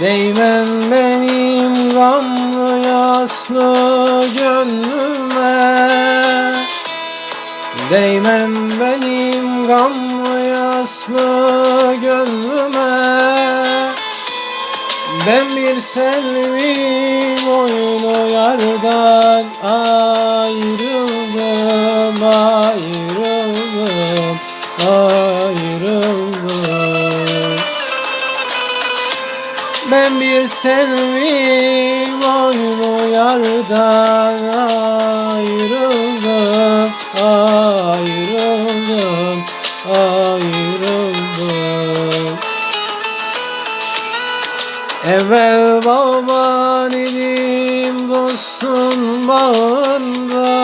Değmen benim gamlı yaslı gönlüme. Değmen benim gamlı yaslı gönlüme. Ben bir selvim oyunu yardan ayrıldım ben bir selvim oyunu yardan ayrıldım ayrıldım ayrıldım. Evvel baban idim dostun bağında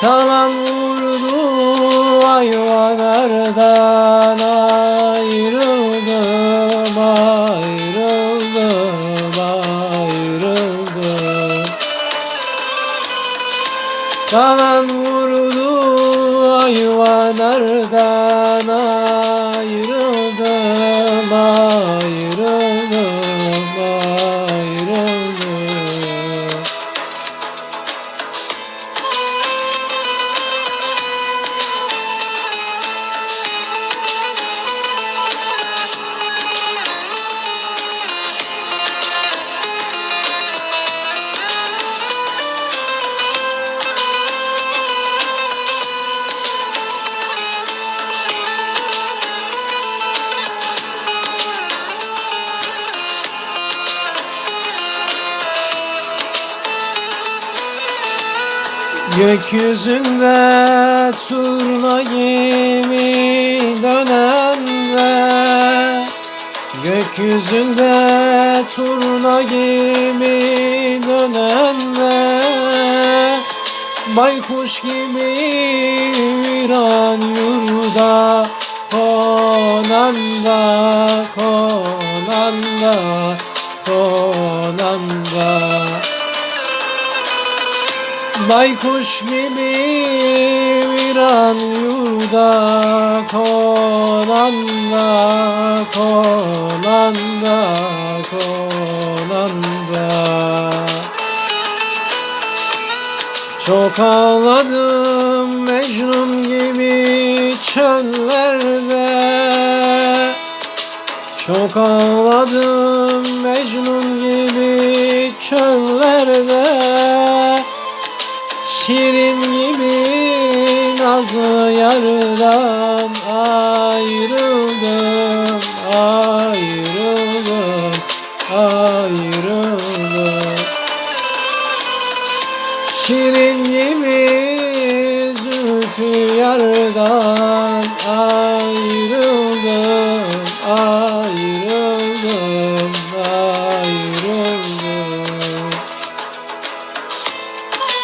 Talan vurdu hayvanlardan ayrıldım ayrıldım ayrıldım. Talan vurdu hayvanlardan ayrıldım Gökyüzünde turna gibi dönende. Gökyüzünde turna gibi dönende. Baykuş gibi viran yurda Konanda, konanda, konanda Baykuş gibi viran yurda konanda konanda konanda. Çok ağladım Mecnun gibi çöllerde. Çok ağladım Mecnun gibi çöllerde Şirin gibi nazlı yardan ayrıldım, ayrıldım, ayrıldım. Şirin gibi zülfü yardan ayrıldım,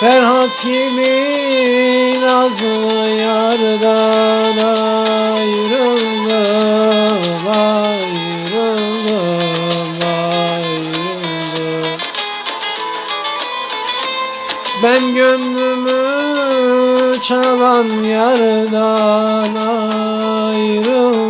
Ferhat gibi nazlı yardan ayrıldım, ayrıldım, ayrıldım. Ben gönlümü çalan yardan ayrıldım,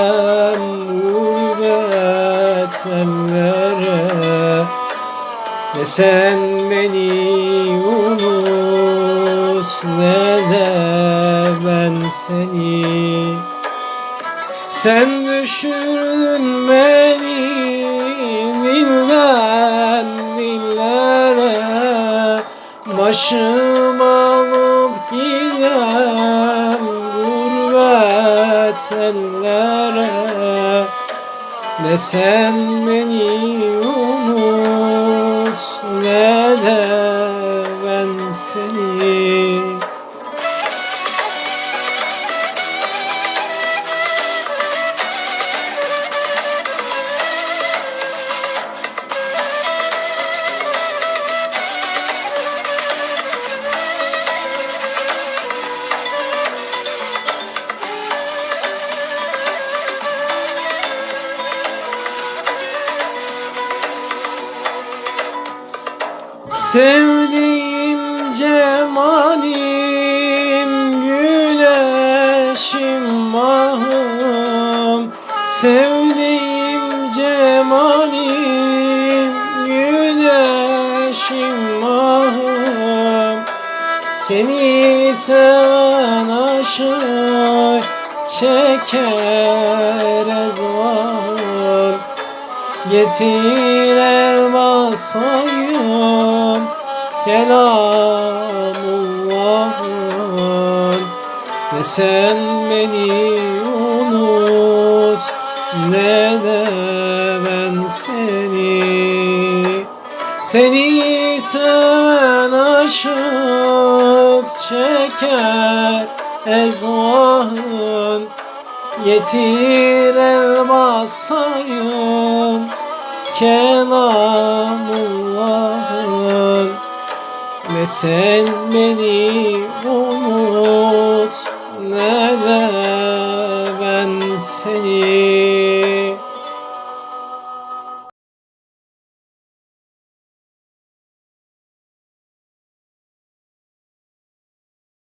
ellere Ne sen beni unut. Ne de ben seni? Sen düşürdün beni dilden dillere. Başım alıp giden gurbet ellere Ne sen beni unut ne de Sevdiğim cemalim güneşim mahım Sevdiğim cemalim güneşim mahım Seni seven aşık çeker ezvahın Getir elmasayım Kelamullah'ın Ne sen beni unut Ne de ben seni. Seni seven aşık çeker ezvahın Getir elmasayım Kelamullah'ın. Ne sen beni unut